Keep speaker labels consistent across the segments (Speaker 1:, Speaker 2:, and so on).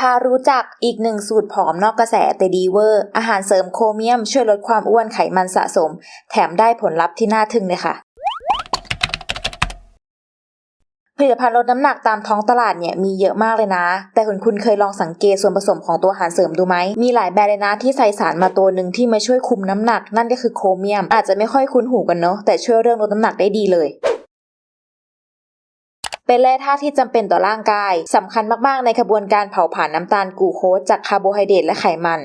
Speaker 1: พารู้จักอีกหนึ่งสูตรผอมนอกกระแสแต่ดีเวอร์ อาหารเสริมโคเมียมช่วยลดความอ้วนไขมันสะสม แถมได้ผลลัพธ์ที่น่าทึ่งเลยค่ะผลิตภัณฑ์ลดน้ำหนักตามท้องตลาดเนี่ยมีเยอะมากเลยนะ แต่คุณคุณเคยลองสังเกตส่วนผสมของตัวอาหารเสริมดูไหม มีหลายแบรนด์เลยนะที่ใส่สารมาตัวหนึ่งที่มาช่วยคุมน้ำหนัก นั่นก็คือโครเมียม อาจจะไม่ค่อยคุ้นหูกันเนาะแต่ช่วยเรื่องลดน้ำหนักได้ดีเลย เป็นแร่ธาตุที่จำเป็นต่อร่างกายสำคัญมากๆในกระบวนการเผาผลาญน้ำตาลกลูโคสจากคาร์โบไฮเดรตและไขมัน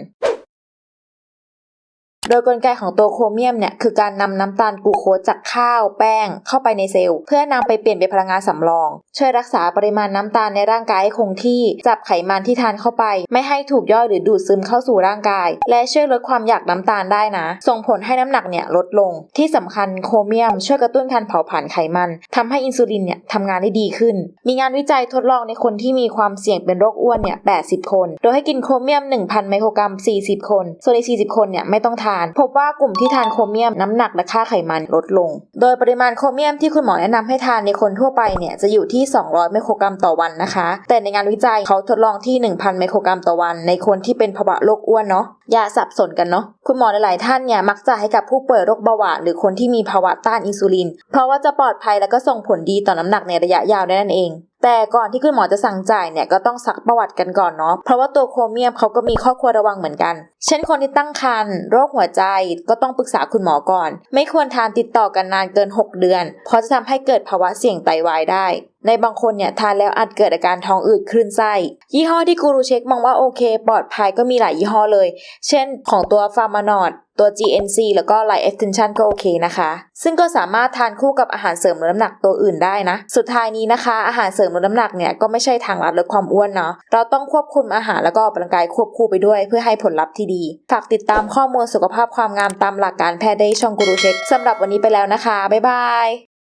Speaker 1: โดยกลไกของตัวโครเมียมเนี่ยคือการนำน้ำตาลกลูโคสจากข้าว แป้ง เข้าไปในเซลล์ เพื่อนำไปเปลี่ยนเป็นพลังงานสำรอง ช่วยรักษาปริมาณน้ำตาลในร่างกายให้คงที่ จับไขมันที่ทานเข้าไป ไม่ให้ถูกย่อยหรือดูดซึมเข้าสู่ร่างกาย และช่วยลดความอยากน้ำตาลได้นะ ส่งผลให้น้ำหนักเนี่ยลดลง ที่สำคัญโครเมียม ช่วยกระตุ้นการเผาผลาญไขมันทำให้อินซูลินเนี่ยทำงานได้ดีขึ้น มีงานวิจัยทดลองในคนที่มีความเสี่ยงเป็นโรคอ้วนเนี่ย80 คน โดยให้กินโครเมียม 1,000 ไมโครกรัม 40 คน ส่วนอีก40 คนเนี่ยไม่ต้องทานพบว่ากลุ่มที่ทานโครเมียมน้ำหนักและค่าไขมันลดลง โดยปริมาณโครเมียมที่คุณหมอแนะนำให้ทานในคนทั่วไปเนี่ยจะอยู่ที่ 200 ไมโครกรัมต่อวันนะคะ แต่ในงานวิจัยเขาทดลองที่ 1,000 ไมโครกรัมต่อวัน ในคนที่เป็นภาวะโรคอ้วนเนาะอย่าสับสนกันเนาะคุณหมอหลายท่านเนี่ยมักจะให้กับผู้ป่วยโรคเบาหวานหรือคนที่มีภาวะต้านอินซูลิน เพราะว่าจะปลอดภัยและก็ส่งผลดีต่อน้ำหนักในระยะยาวได้นั่นเอง แต่ก่อนที่คุณหมอจะสั่งจ่ายเนี่ยก็ต้องซักประวัติกันก่อนเนาะเพราะว่าตัวโครเมียมเขาก็มีข้อควรระวังเหมือนกัน เช่นคนที่ตั้งครรภ์โรคหัวใจก็ต้องปรึกษาคุณหมอก่อน ไม่ควรทานติดต่อกันนานเกิน 6 เดือน เพราะจะทำให้เกิดภาวะเสี่ยงไตวายได้ ในบางคนเนี่ยทานแล้วอาจเกิดอาการท้องอืดคลื่นไส้ ยี่ห้อที่กูรูเช็คมองว่าโอเค ปลอดภัยก็มีหลายยี่ห้อเลย เช่นของตัวฟาร์มานอดตัว GNC แล้วก็ Light Extension ก็โอเคนะคะ ซึ่งก็สามารถทานคู่กับอาหารเสริมลดน้ำหนักตัวอื่นได้นะ สุดท้ายนี้นะคะ อาหารเสริมลดน้ำหนักเนี่ยก็ไม่ใช่ทางลัดลดความอ้วนเนาะ เราต้องควบคุมอาหารแล้วก็ออกกำลังกายควบคู่ไปด้วยเพื่อให้ผลลัพธ์ที่ดี ฝากติดตามข้อมูลสุขภาพความงามตามหลักการแพทย์ได้ช่องกูรูเช็คสำหรับวันนี้ไปแล้วนะคะ บ๊ายบาย